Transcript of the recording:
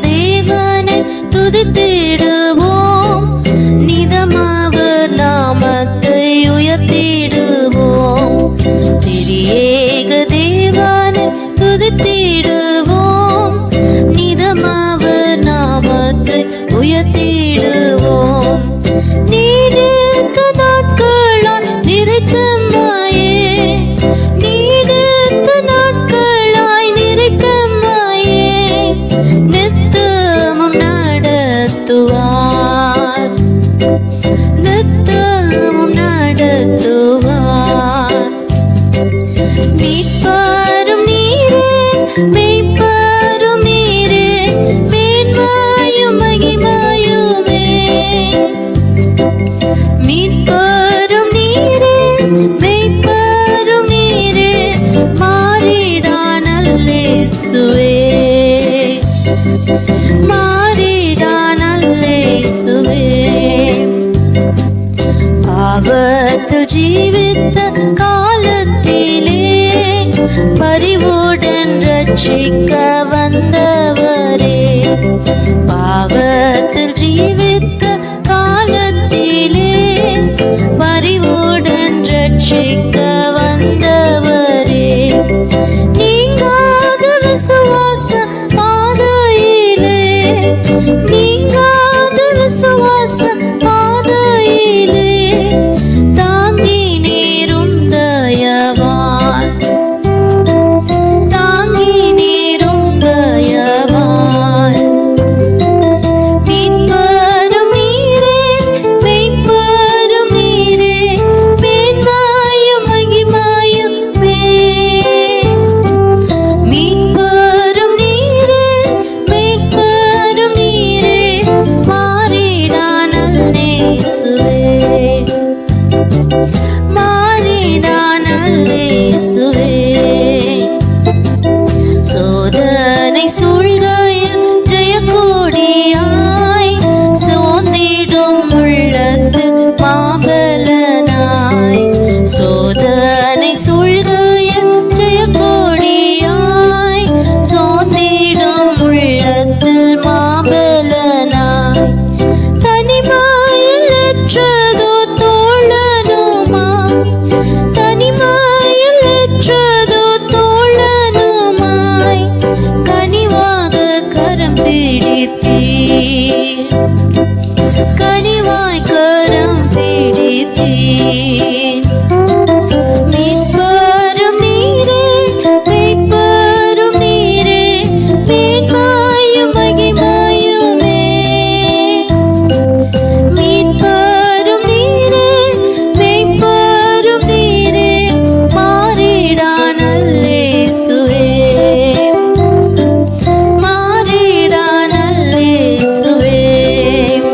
தேவனை துதித்திடுவோம். தீப்பாரும் நீரே மெய்ப்பாரும் நீரே மேன்மாயும் மகிமாயுமே. மீட்பாரும் நீரே மெய்ப்பாரும் நீரே மாறிடானல்லேசுவே மா பாவத்தில் ஜீவித்த காலத்திலே பரிவுடன் ரட்சிக்க வந்தவரே. பாவத்தில் ஜீவித்த காலத்திலே பரிவுடன் ரட்சிக்க வந்தவரே. நீங்காத விசுவாச பாதையிலே மாறினான் அல்லேசுவே ti